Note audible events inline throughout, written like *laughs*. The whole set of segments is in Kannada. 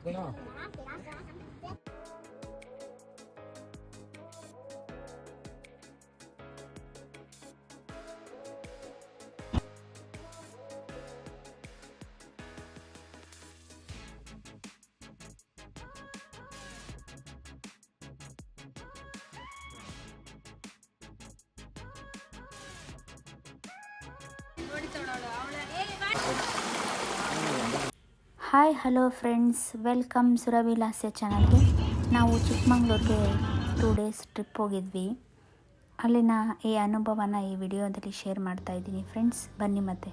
Ito na. Hi hello friends welcome Surabhilasya ಚಾನಲ್ಗೆ ನಾವು ಚಿಕ್ಕಮಂಗ್ಳೂರಿಗೆ ಟೂ ಡೇಸ್ ಟ್ರಿಪ್ ಹೋಗಿದ್ವಿ. ಅಲ್ಲಿನ ಈ ಅನುಭವನ ಈ ವಿಡಿಯೋದಲ್ಲಿ ಶೇರ್ ಮಾಡ್ತಾ ಇದ್ದೀನಿ ಫ್ರೆಂಡ್ಸ್ ಬನ್ನಿ ಮತ್ತೆ.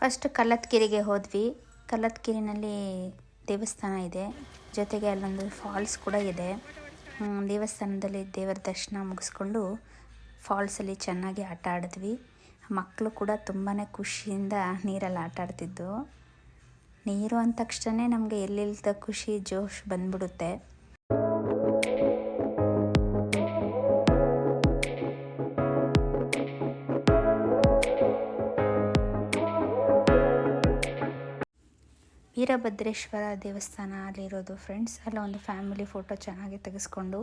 ಫಸ್ಟ್ ಕಲ್ಲತ್ಗಿರಿಗೆ ಹೋದ್ವಿ. ಕಲ್ಲತ್ಗಿರಿನಲ್ಲಿ ದೇವಸ್ಥಾನ ಇದೆ. ಜೊತೆಗೆ ಅಲ್ಲೊಂದು ಫಾಲ್ಸ್ ಕೂಡ ಇದೆ. ದೇವಸ್ಥಾನದಲ್ಲಿ ದೇವರ ದರ್ಶನ ಮುಗಿಸ್ಕೊಂಡು ಫಾಲ್ಸಲ್ಲಿ ಚೆನ್ನಾಗಿ ಆಟ ಆಡಿದ್ವಿ. ಮಕ್ಕಳು ಕೂಡ ತುಂಬಾ ಖುಷಿಯಿಂದ ನೀರಲ್ಲಿ ಆಟ ಆಡ್ತಿದ್ದು. ನೀರು ಅಂದ ತಕ್ಷಣ ನಮಗೆ ಎಲ್ಲಿಲ್ದ ಖುಷಿ, ಜೋಶ್ ಬಂದ್ಬಿಡುತ್ತೆ. ವೀರಭದ್ರೇಶ್ವರ ದೇವಸ್ಥಾನ ಅಲ್ಲಿರೋದು ಫ್ರೆಂಡ್ಸ್ ಅಲ್ಲ ಒಂದು ಫ್ಯಾಮಿಲಿ ಫೋಟೋ ಚೆನ್ನಾಗಿ ತೆಗೆಸ್ಕೊಂಡು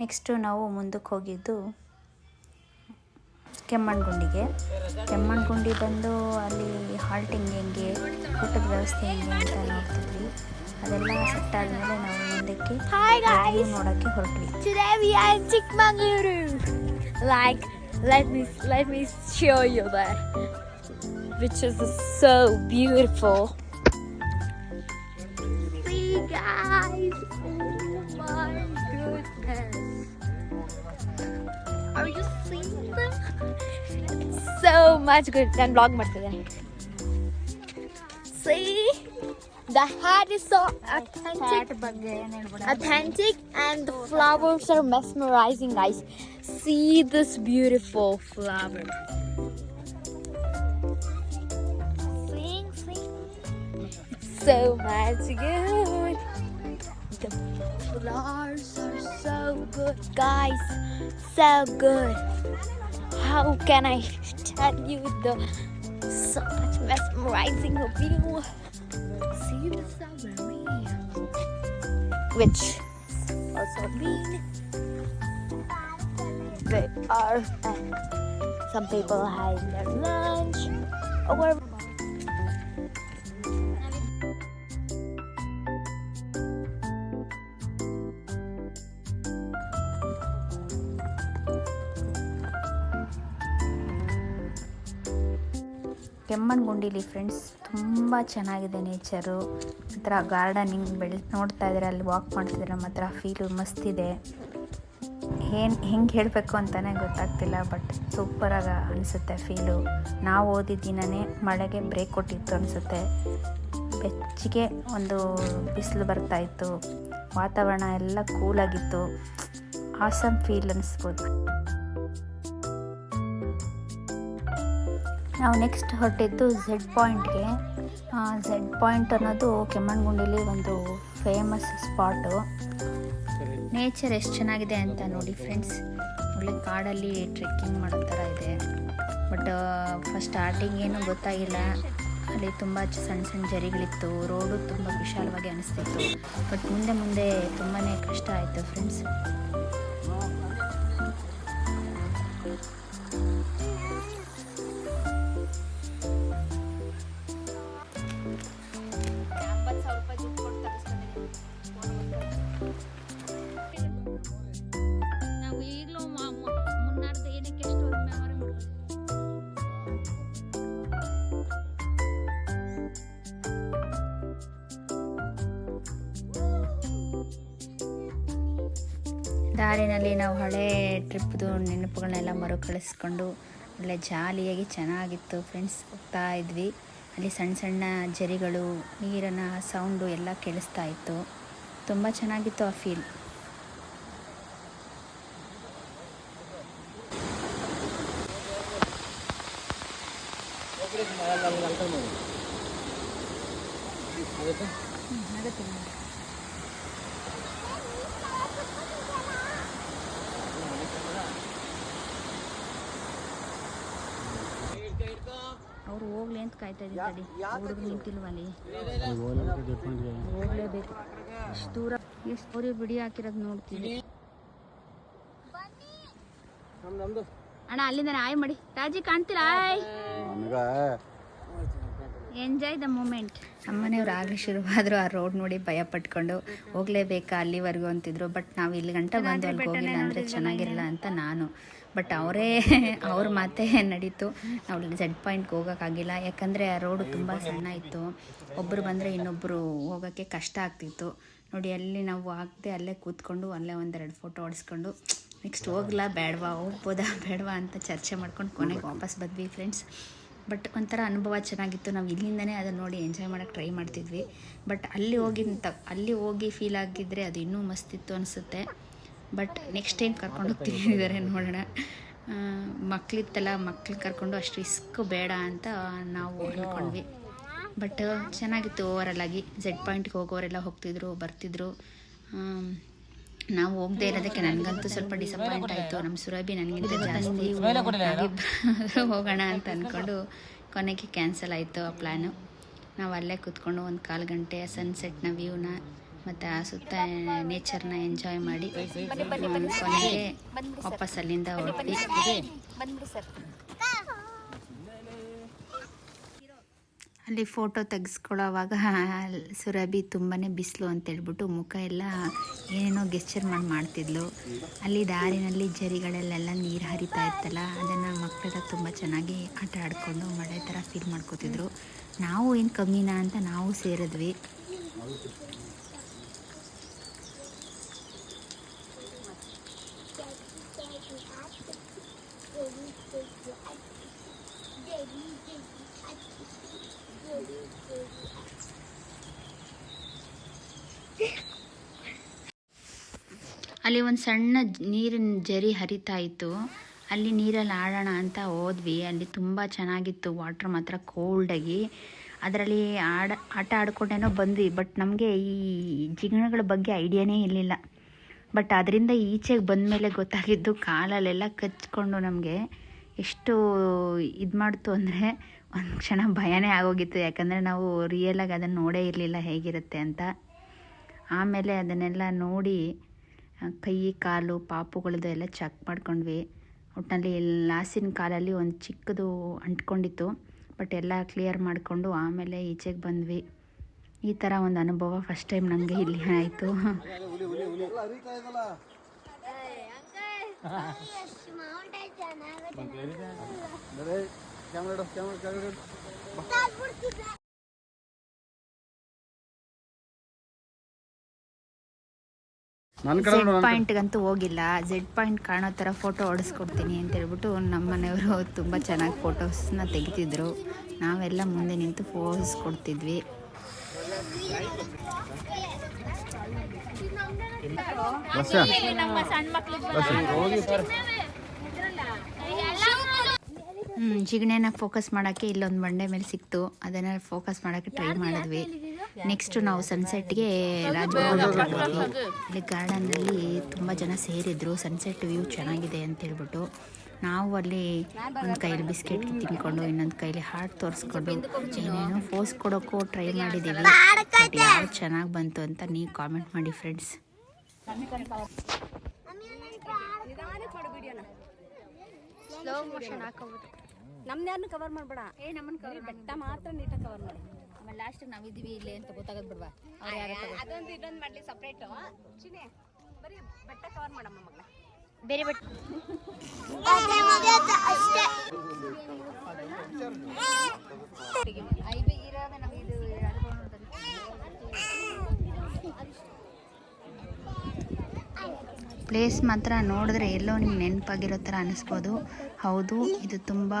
ನೆಕ್ಸ್ಟು ನಾವು ಮುಂದಕ್ಕೆ ಹೋಗಿದ್ದು ಕೆಮ್ಮಣ್ಣಗುಂಡಿಗೆ. ಕೆಮ್ಮಣ್ಣಗುಂಡಿ ಬಂದು ಅಲ್ಲಿ ಹಾಲ್ಟಿಂಗ್ ಹೆಂಗೆ ಊಟದ ವ್ಯವಸ್ಥೆ ಹೆಂಗೆ ಅಂತ ನೋಡ್ತಿದ್ವಿ. ಅದೆಲ್ಲ ಸೆಟ್ ಆದಮೇಲೆ ನಾವು ಮುಂದಕ್ಕೆ ನೋಡೋಕ್ಕೆ ಹೊರಟ್ವಿ. Today like let me let me show you that, which is so beautiful. See, guys. Oh my goodness. Are you seeing them? It's so much good. ನಾನು ಬ್ಲಾಗ್ ಮಾಡ್ತಿದ್ದೆ See, the hat is so authentic. ಬಗ್ಗೆ ಏನು ಹೇಳ್ಬಿಡ authentic and the flowers are mesmerizing guys see this beautiful flower So much good. The flowers are so good guys. So good. How can i tell you the so much mesmerizing view see the submarine which also mean they are uh, some people have their lunch or ಕೆಮ್ಮಣ್ಣಗುಂಡಿಲಿ ಫ್ರೆಂಡ್ಸ್ ತುಂಬ ಚೆನ್ನಾಗಿದೆ ನೇಚರು ಒಂಥರ ಗಾರ್ಡನಿಂಗ್ ಬೆಳೆ, ನೋಡ್ತಾ ಇದ್ದಾರೆ ಅಲ್ಲಿ ವಾಕ್ ಮಾಡ್ತಿದ್ರೆ ಮಾತ್ರ ಫೀಲು ಮಸ್ತಿದೆ ಏನು, ಹೆಂಗೆ ಹೇಳಬೇಕು ಅಂತಲೇ ಗೊತ್ತಾಗ್ತಿಲ್ಲ ಬಟ್ ಸೂಪರಾಗಿ ಅನಿಸುತ್ತೆ ಫೀಲು ನಾವು ಓದಿದ ದಿನವೇ ಮಳೆಗೆ ಬ್ರೇಕ್ ಕೊಟ್ಟಿತ್ತು ಅನಿಸುತ್ತೆ. ಬೆಚ್ಚಿಗೆ ಒಂದು ಬಿಸಿಲು ಬರ್ತಾಯಿತ್ತು ವಾತಾವರಣ ಎಲ್ಲ ಕೂಲಾಗಿತ್ತು ಆಸಮ್ ಫೀಲ್ ಅನ್ನಿಸ್ಬೋದು ನಾವು ನೆಕ್ಸ್ಟ್ ಹೊರಟಿದ್ದು ಝೆಡ್ ಪಾಯಿಂಟ್ಗೆ ಝೆಡ್ ಪಾಯಿಂಟ್ ಅನ್ನೋದು ಕೆಮ್ಮಣ್ಣುಗುಂಡಿಲಿ ಒಂದು ಫೇಮಸ್ ಸ್ಪಾಟು ನೇಚರ್ ಎಷ್ಟು ಚೆನ್ನಾಗಿದೆ ಅಂತ ನೋಡಿ ಫ್ರೆಂಡ್ಸ್ ಒಳ್ಳೆ ಕಾಡಲ್ಲಿ ಟ್ರೆಕ್ಕಿಂಗ್ ಮಾಡೋ ಥರ ಇದೆ. ಬಟ್ ಫಸ್ಟ್ ಸ್ಟಾರ್ಟಿಂಗ್ ಏನು ಗೊತ್ತಾಗಿಲ್ಲ. ಅಲ್ಲಿ ತುಂಬ ಸಣ್ಣ ಸಣ್ಣ ಜರಿಗಳಿತ್ತು ರೋಡು ತುಂಬ ವಿಶಾಲವಾಗಿ ಅನಿಸ್ತಿತ್ತು. ಬಟ್ ಮುಂದೆ ಮುಂದೆ ತುಂಬಾ ಕಷ್ಟ ಆಯಿತು ಫ್ರೆಂಡ್ಸ್ ದಾರಿನಲ್ಲಿ ನಾವು ಹಳೆ ಟ್ರಿಪ್ದು ನೆನಪುಗಳನ್ನೆಲ್ಲ ಮರುಕಳಿಸ್ಕೊಂಡು ಒಳ್ಳೆ ಜಾಲಿಯಾಗಿ ಚೆನ್ನಾಗಿತ್ತು ಫ್ರೆಂಡ್ಸ್. ಹೋಗ್ತಾ ಇದ್ವಿ. ಅಲ್ಲಿ ಸಣ್ಣ ಸಣ್ಣ ಜರಿಗಳು ನೀರಿನ ಸೌಂಡು ಎಲ್ಲ ಕೇಳಿಸ್ತಾ ಇತ್ತು. ತುಂಬ ಚೆನ್ನಾಗಿತ್ತು ಆ ಫೀಲ್ ಹೋಗ್ಲಿ ಅಂತ ಕಾಯ್ತಾ ಇದ್ದೀನಿ ಹುಡುಗ ನಿಂತಿಲ್ವಲ್ಲಿ? ಹೋಗ್ಲೇಬೇಕು ಎಷ್ಟು ದೂರ ಎಷ್ಟು ಅವ್ರಿಗೆ ಬಿಡಿ ಹಾಕಿರೋದು ನೋಡ್ತೀವಿ ಅಣ್ಣ ಅಲ್ಲಿಂದ ಆಯ್ ಮಾಡಿ. ರಾಜಿ ಕಾಣ್ತೀರಾ? ಆಯ್. ಎಂಜಾಯ್ ದ ಮೂಮೆಂಟ್ ನಮ್ಮನೆಯವ್ರು ಆಗಲಿ ಶುರುವಾದ್ರು ಆ ರೋಡ್ ನೋಡಿ ಭಯ ಪಟ್ಕೊಂಡು ಹೋಗ್ಲೇಬೇಕಾ ಅಲ್ಲಿವರೆಗೂ ಅಂತಿದ್ರು. ಬಟ್ ನಾವು ಇಲ್ಲಿ ಗಂಟೆ ಬಂದು ಅಲ್ಲಿಗೆ ಹೋಗಿಲ್ಲ ಅಂದರೆ ಚೆನ್ನಾಗಿರಲ್ಲ ಅಂತ ನಾನು. ಬಟ್ ಅವರೇ ಅವ್ರ ಮಾತೇ ನಡೀತು. ನಾವು ಝೆಡ್ ಪಾಯಿಂಟ್ಗೆ ಹೋಗೋಕ್ಕಾಗಿಲ್ಲ. ಯಾಕಂದರೆ ಆ ರೋಡು ತುಂಬ ಸಣ್ಣ ಇತ್ತು ಒಬ್ಬರು ಬಂದರೆ ಇನ್ನೊಬ್ಬರು ಹೋಗೋಕ್ಕೆ ಕಷ್ಟ ಆಗ್ತಿತ್ತು. ನೋಡಿ, ಅಲ್ಲಿ ನಾವು ಹಾಕ್ದೆ ಅಲ್ಲೇ ಕೂತ್ಕೊಂಡು, ಅಲ್ಲೇ ಒಂದೆರಡು ಫೋಟೋ ಹೊಡೆಸ್ಕೊಂಡು ನೆಕ್ಸ್ಟ್ ಹೋಗ್ಲಾ ಬೇಡವಾ, ಹೋಗ್ಬೋದಾ ಬೇಡವಾ ಅಂತ ಚರ್ಚೆ ಮಾಡ್ಕೊಂಡು ಕೊನೆಗೆ ವಾಪಸ್ ಬಂದ್ವಿ ಫ್ರೆಂಡ್ಸ್ ಬಟ್ ಒಂಥರ ಅನುಭವ ಚೆನ್ನಾಗಿತ್ತು. ನಾವು ಇಲ್ಲಿಂದನೇ ಅದನ್ನು ನೋಡಿ ಎಂಜಾಯ್ ಮಾಡೋಕ್ಕೆ ಟ್ರೈ ಮಾಡ್ತಿದ್ವಿ. ಬಟ್ ಅಲ್ಲಿ ಹೋಗಿ ಅಲ್ಲಿ ಹೋಗಿ ಫೀಲ್ ಆಗಿದ್ದರೆ ಅದು ಇನ್ನೂ ಮಸ್ತಿತ್ತು ಅನಿಸುತ್ತೆ. ಬಟ್ ನೆಕ್ಸ್ಟ್ ಟೈಮ್ ಕರ್ಕೊಂಡು ಹೋಗ್ತಿದ್ದಾರೆ ನೋಡೋಣ. ಮಕ್ಕಳಿತ್ತಲ್ಲ ಮಕ್ಳು ಕರ್ಕೊಂಡು ಅಷ್ಟು ರಿಸ್ಕ್ ಬೇಡ ಅಂತ ನಾವು ಅಂದ್ಕೊಂಡ್ವಿ ಬಟ್ ಚೆನ್ನಾಗಿತ್ತು ಓವರಲ್ ಆಗಿ. ಜೆಡ್ ಪಾಯಿಂಟ್ಗೆ ಹೋಗೋರೆಲ್ಲ ಹೋಗ್ತಿದ್ರು, ಬರ್ತಿದ್ರು. ನಾವು ಹೋಗದೆ ಇರೋದಕ್ಕೆ ನನಗಂತೂ ಸ್ವಲ್ಪ ಡಿಸಪಾಯಿಂಟ್ ಆಯಿತು. ನಮ್ಮ ಸುರಭಿ ನನಗಿಂತ ಜಾಸ್ತಿ ಹೋಗೋಣ ಅಂತ ಅಂದ್ಕೊಂಡು ಕೊನೆಗೆ ಕ್ಯಾನ್ಸಲ್ ಆಯಿತು ಆ ಪ್ಲ್ಯಾನು ನಾವು ಅಲ್ಲೇ ಕೂತ್ಕೊಂಡು ಒಂದು ಕಾಲು ಗಂಟೆ ಸನ್ಸೆಟ್ನ ವ್ಯೂನ ಮತ್ತು ಆ ಸುತ್ತ ನೇಚರ್ನ ಎಂಜಾಯ್ ಮಾಡಿ ಕೊನೆಗೆ ವಾಪಸ್ ಅಲ್ಲಿಂದ ಹೊರಟಿ ಅಲ್ಲಿ ಫೋಟೋ ತೆಗೆಸ್ಕೊಳ್ಳೋವಾಗ ಸುರಭಿ ತುಂಬಾ ಬಿಸಿಲು ಅಂತ ಹೇಳ್ಬಿಟ್ಟು ಮುಖ ಎಲ್ಲ ಏನೇನೋ ಗೆಸ್ಚರ್ ಮಾಡಿ ಮಾಡ್ತಿದ್ಲು. ಅಲ್ಲಿ ದಾರಿನಲ್ಲಿ ಜರಿಗಳಲ್ಲೆಲ್ಲ ನೀರು ಹರಿತಾ ಇತ್ತಲ್ಲ, ಅದನ್ನು ಮಕ್ಕಳೆಲ್ಲ ತುಂಬ ಚೆನ್ನಾಗಿ ಆಟ ಆಡಿಕೊಂಡು ಮಳೆ ಥರ ಫೀಲ್ ಮಾಡ್ಕೋತಿದ್ರು. ನಾವು ಏನು ಕಮ್ಮಿನಾ ಅಂತ ನಾವು ಸೇರಿದ್ವಿ. ಅಲ್ಲಿ ಒಂದು ಸಣ್ಣ ನೀರಿನ ಜರಿ ಹರಿತಾ ಇತ್ತು. ಅಲ್ಲಿ ನೀರಲ್ಲಿ ಆಡೋಣ ಅಂತ ಹೋದ್ವಿ. ಅಲ್ಲಿ ತುಂಬ ಚೆನ್ನಾಗಿತ್ತು. ವಾಟ್ರ್ ಮಾತ್ರ ಕೋಲ್ಡಾಗಿ. ಅದರಲ್ಲಿ ಆಡ, ಆಟ ಆಡ್ಕೊಂಡೇನೋ ಬಂದ್ವಿ. ಬಟ್ ನಮಗೆ ಈ ಜಿಗಣಗಳ ಬಗ್ಗೆ ಐಡಿಯಾನೇ ಇರಲಿಲ್ಲ. ಬಟ್ ಅದರಿಂದ ಈಚೆಗೆ ಬಂದಮೇಲೆ ಗೊತ್ತಾಗಿದ್ದು ಕಾಲಲ್ಲೆಲ್ಲ ಕಚ್ಕೊಂಡು ನಮಗೆ ಎಷ್ಟು ಇದು ಮಾಡ್ತು ಅಂದರೆ ಒಂದು ಕ್ಷಣ ಭಯನೇ ಆಗೋಗಿತ್ತು. ಯಾಕಂದರೆ ನಾವು ರಿಯಲಾಗಿ ಅದನ್ನು ನೋಡೇ ಇರಲಿಲ್ಲ ಹೇಗಿರುತ್ತೆ ಅಂತ. ಆಮೇಲೆ ಅದನ್ನೆಲ್ಲ ನೋಡಿ ಕೈ ಕಾಲು ಪಾಪುಗಳದ್ದು ಎಲ್ಲ ಚೆಕ್ ಮಾಡ್ಕೊಂಡ್ವಿ. ಒಟ್ಟಿನಲ್ಲಿ ಲಾಸಿನ ಕಾಲಲ್ಲಿ ಒಂದು ಚಿಕ್ಕದು ಅಂಟ್ಕೊಂಡಿತ್ತು. ಬಟ್ ಎಲ್ಲ ಕ್ಲಿಯರ್ ಮಾಡಿಕೊಂಡು ಆಮೇಲೆ ಈಚೆಗೆ ಬಂದ್ವಿ. ಈ ಥರ ಒಂದು ಅನುಭವ ಫಸ್ಟ್ ಟೈಮ್ ನಮಗೆ ಇಲ್ಲಿ ಆಯಿತು. *laughs* ಝೆಡ್ ಪಾಯಿಂಟ್ಗಂತೂ ಹೋಗಿಲ್ಲ. ಝೆಡ್ ಪಾಯಿಂಟ್ ಕಾಣೋ ಥರ ಫೋಟೋ ಹೊಡೆಸ್ಕೊಡ್ತೀನಿ ಅಂತ ಹೇಳ್ಬಿಟ್ಟು ನಮ್ಮ ಮನೆಯವರು ತುಂಬ ಚೆನ್ನಾಗಿ ಫೋಟೋಸ್ನ ತೆಗಿತಿದ್ರು. ನಾವೆಲ್ಲ ಮುಂದೆ ನಿಂತು ಫೋಸ್ ಕೊಡ್ತಿದ್ವಿ. ಹ್ಞೂ ಜಿಗಣೆನ ಫೋಕಸ್ ಮಾಡೋಕ್ಕೆ ಇಲ್ಲೊಂದು ಬಂಡೆ ಮೇಲೆ ಸಿಕ್ತು. ಅದನ್ನ ಫೋಕಸ್ ಮಾಡೋಕ್ಕೆ ಟ್ರೈ ಮಾಡಿದ್ವಿ. ನೆಕ್ಸ್ಟು ನಾವು ಸನ್ಸೆಟ್ಗೆ ಇಲ್ಲಿ ಗಾರ್ಡನ್ನಲ್ಲಿ ತುಂಬ ಜನ ಸೇರಿದ್ರು. ಸನ್ಸೆಟ್ ವ್ಯೂ ಚೆನ್ನಾಗಿದೆ ಅಂತ ಹೇಳ್ಬಿಟ್ಟು ನಾವು ಅಲ್ಲಿ ಒಂದು ಕೈಯಲ್ಲಿ ಬಿಸ್ಕೆಟ್ ತಿನ್ಕೊಂಡು ಇನ್ನೊಂದು ಕೈಲಿ ಹಾರ್ಟ್ ತೋರಿಸ್ಕೊಂಡು ಏನೇನು ಫೋಸ್ ಕೊಡೋಕ್ಕೂ ಟ್ರೈ ಮಾಡಿದ್ದೀವಿ ಬಟ್ ಯಾವ್ದು ಚೆನ್ನಾಗಿ ಬಂತು ಅಂತ ನೀವು ಕಾಮೆಂಟ್ ಮಾಡಿ ಫ್ರೆಂಡ್ಸ್ ಸ್ಲೋ ಮೋಷನ್ ಹಾಕೋಬೋದು ನಮ್ದು ಯಾರನ್ನು ಕವರ್ ಮಾಡಬೇಡ. ಏ ನಮ್ಮನ್ನ ಕವರ್ ಬೆಟ್ಟ ಮಾತ್ರ ನೀಟಾಗಿ ಕವರ್ ಮಾಡಿ. ಆಮೇಲೆ ಲಾಸ್ಟ್ ನಾವಿದ್ದೀವಿ ಇಲ್ಲಿ ಅಂತ ಗೊತ್ತಾಗದ್ ಬಿಡ್ವಾ? ಅದೊಂದು ಇದೊಂದು ಮಾಡ್ಲಿ ಸಪ್ರೇಟ್ ಚಿನೆ ಬರೀ ಬೆಟ್ಟ ಕವರ್ ಮಾಡಮ್ಮ ಮಗಳ ಬೇರೆ ಬಟ್ ಪ್ಲೇಸ್ ಮಾತ್ರ ನೋಡಿದ್ರೆ ಎಲ್ಲೋ ನಿಮ್ಗೆ ನೆನಪಾಗಿರೋ ಥರ ಅನ್ನಿಸ್ಬೋದು ಹೌದು ಇದು ತುಂಬ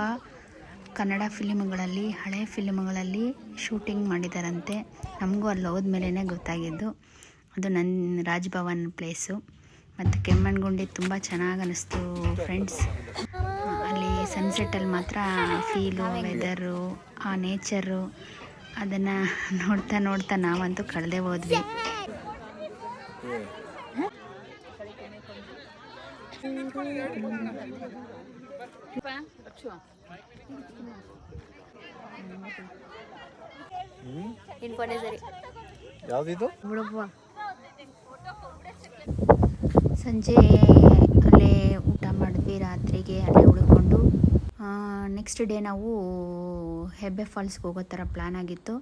ಕನ್ನಡ ಫಿಲಿಮ್ಗಳಲ್ಲಿ, ಹಳೆ ಫಿಲಿಮ್ಗಳಲ್ಲಿ ಶೂಟಿಂಗ್ ಮಾಡಿದಾರಂತೆ ನಮಗೂ ಅಲ್ಲಿ ಹೋದ್ಮೇಲೆ ಗೊತ್ತಾಗಿದ್ದು. ಅದು ನನ್ನ ರಾಜ್ಭವನ್ ಪ್ಲೇಸು. ಮತ್ತು ಕೆಮ್ಮಣ್ಣಗುಂಡಿ ತುಂಬ ಚೆನ್ನಾಗಿ ಅನ್ನಿಸ್ತು ಫ್ರೆಂಡ್ಸ್ ಅಲ್ಲಿ ಸನ್ಸೆಟ್ಟಲ್ಲಿ ಮಾತ್ರ ಫೀಲು ವೆದರು ಆ ನೇಚರು ಅದನ್ನು ನೋಡ್ತಾ ನೋಡ್ತಾ ನಾವಂತೂ ಕಳೆದೇ ಹೋದ್ವಿ. ಯಾವ್ದಿದು? ಸಂಜೆ ಅಲ್ಲೇ ಊಟ ಮಾಡಿದ್ವಿ ರಾತ್ರಿಗೆ ಅಲ್ಲೇ ಉಳ್ಕೊಂಡು. ನೆಕ್ಸ್ಟ್ ಡೇ ನಾವು ಹೆಬ್ಬೆ ಫಾಲ್ಸ್ಗೆ ಹೋಗೋ ಥರ ಪ್ಲ್ಯಾನ್ ಆಗಿತ್ತು.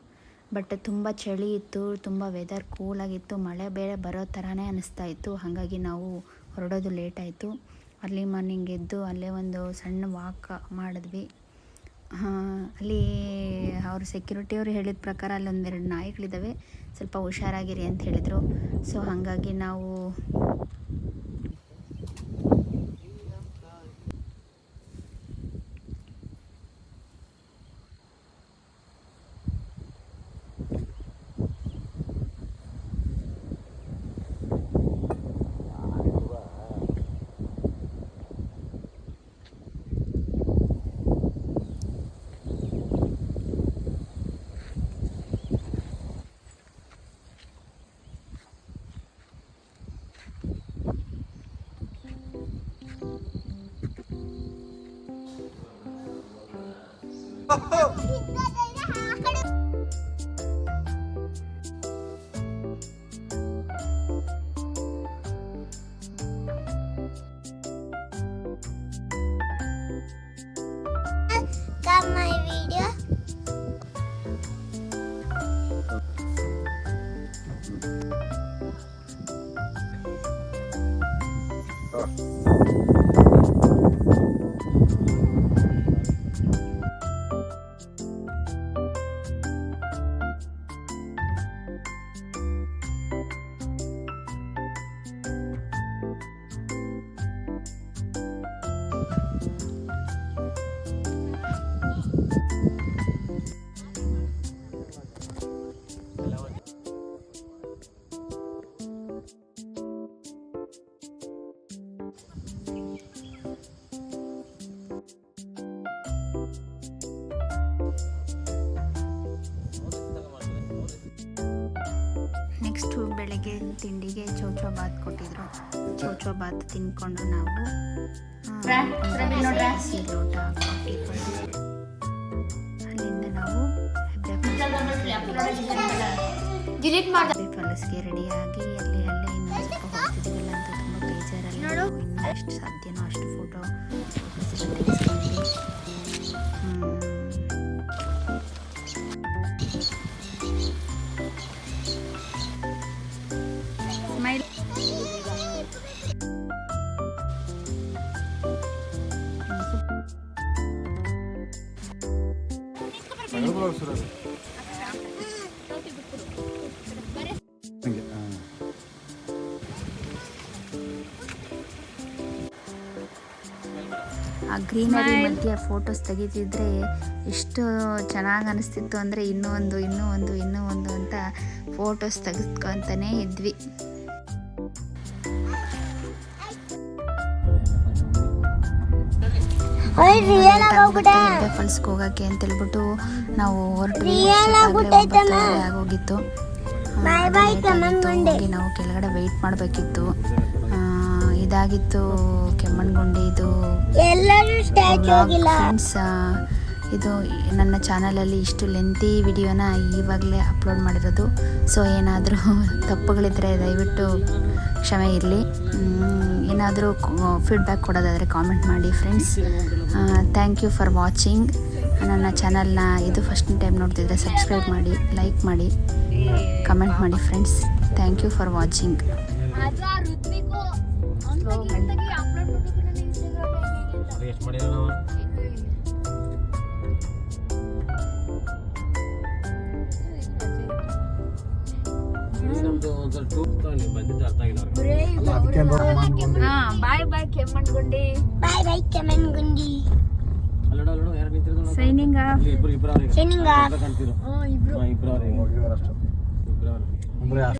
ಬಟ್ ತುಂಬ ಚಳಿ ಇತ್ತು ತುಂಬ ವೆದರ್ ಕೂಲಾಗಿತ್ತು ಮಳೆ ಬೇರೆ ಬರೋ ಥರನೇ ಅನ್ನಿಸ್ತಾ ಇತ್ತು. ಹಾಗಾಗಿ ನಾವು ಹೊರಡೋದು ಲೇಟ್ ಆಯಿತು. ಅರ್ಲಿ ಮಾರ್ನಿಂಗ್ ಎದ್ದು ಅಲ್ಲೇ ಒಂದು ಸಣ್ಣ ವಾಕ್ ಮಾಡಿದ್ವಿ. ಅಲ್ಲಿ ಅವರು ಹೇಳಿದ ಪ್ರಕಾರ ಅಲ್ಲಿ ಒಂದೆರಡು ನಾಯಿಗಳಿದ್ದಾವೆ ಸ್ವಲ್ಪ ಹುಷಾರಾಗಿರಿ ಅಂತ ಹೇಳಿದರು. ಸೊ ಹಾಗಾಗಿ ನಾವು ಬೆಳಗ್ಗೆ ತಿಂಡಿಗೆ ಚೌಚೌ ಬಾತ್ ಕೊಟ್ಟಿದ್ರು. ಚೌಚೌ ಬಾತ್ ತಿನ್ಕೊಂಡು ನಾವು. ಲೋಟ ಅಲ್ಲಿಂದ ನಾವು ಹೆಬ್ಬೆ ಫಾಲ್ಸ್ಗೆ ರೆಡಿಯಾಗಿ ಅಲ್ಲಿ ಅಲ್ಲೇ ಇನ್ನೂ ಸ್ವಲ್ಪ ಹೋಗ್ತಿದ್ದೀವಲ್ಲ ಅಂತ ತುಂಬ ಬೇಜಾರಲ್ಲಿ ಇನ್ನೂ ಎಷ್ಟು ಸಾಧ್ಯನೋ ಅಷ್ಟು ಫೋಟೋ ತೆಗೆಸ್ಕೊಂಡ್ವಿ. ಆ ಗ್ರೀನರಿ ಮಧ್ಯೆ ಫೋಟೋಸ್ ತೆಗಿತಿದ್ರೆ ಎಷ್ಟು ಚೆನ್ನಾಗಿ ಅನಿಸ್ತಿತ್ತು ಅಂದರೆ ಇನ್ನೂ ಒಂದು ಇನ್ನೂ ಒಂದು ಇನ್ನೂ ಒಂದು ಅಂತ ಫೋಟೋಸ್ ತೆಗೆದ್ಕೊಂತಾನೇ ಇದ್ವಿ. ಫಾಲ್ಸ್ಗೆ ಹೋಗೋಕ್ಕೆ ಅಂತ ಹೇಳ್ಬಿಟ್ಟು ನಾವು ಹೊರಟು ಆಗೋಗಿತ್ತು. ನಾವು ಕೆಳಗಡೆ ವೆಯ್ಟ್ ಮಾಡಬೇಕಿತ್ತು. ಇದಾಗಿತ್ತು ಇದು ಫ್ರೆಂಡ್ಸ್ ಇದು ನನ್ನ ಚಾನಲಲ್ಲಿ ಇಷ್ಟು ಲೆಂತಿ ವಿಡಿಯೋನ ಈವಾಗಲೇ ಅಪ್ಲೋಡ್ ಮಾಡಿರೋದು. ಸೊ ಏನಾದರೂ *laughs* ತಪ್ಪುಗಳಿದ್ದರೆ ದಯವಿಟ್ಟು ಕ್ಷಮೆ ಇರಲಿ. ಏನಾದರೂ ಫೀಡ್ಬ್ಯಾಕ್ ಕೊಡೋದಾದರೆ ಕಾಮೆಂಟ್ ಮಾಡಿ friends thank you for watching ನನ್ನ ಚಾನಲ್ನ ಇದು ಫಸ್ಟ್ ಟೈಮ್ ನೋಡ್ತಿದ್ರೆ ಸಬ್ಸ್ಕ್ರೈಬ್ ಮಾಡಿ ಲೈಕ್ ಮಾಡಿ ಕಮೆಂಟ್ ಮಾಡಿ friends thank you for watching ಅದಕ್ಕೆ ಅವ್ರು- ಹಾ ಬಾಯ್ ಬಾಯ್ ಕೆಮ್ಮಣ್ಗುಂಡಿ ಬಾಯ್ ಬಾಯ್ ಕೆಮನ್ ಗುಂಡಿ ಅಲ್ಲೋಡ ಅಲ್ಲೋಡ ಯಾರು ನಿಂತಿರೋದು ನೋಡು. ಸೈನಿಂಗ್ ಇಲ್ಲಿ ಇಬ್ರು ಇಬ್ರು ಅವ್ರಿಗೆ Signing off. ಕಾಣ್ತಿರೋ ಹ್ಮ್ ಇಬ್ರು ಇಬ್ರು ಅವ್ರಿಗೆ ಇಬ್ರು ಅವ್ರಿಗೆ